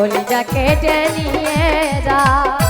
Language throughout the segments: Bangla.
কলিজা কেটে নিয়ে যায়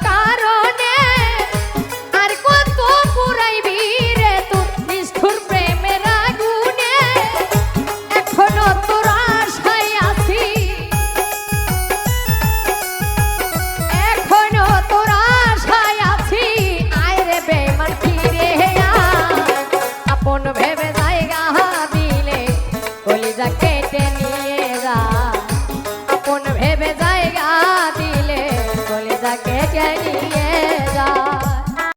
ಕಾರೋ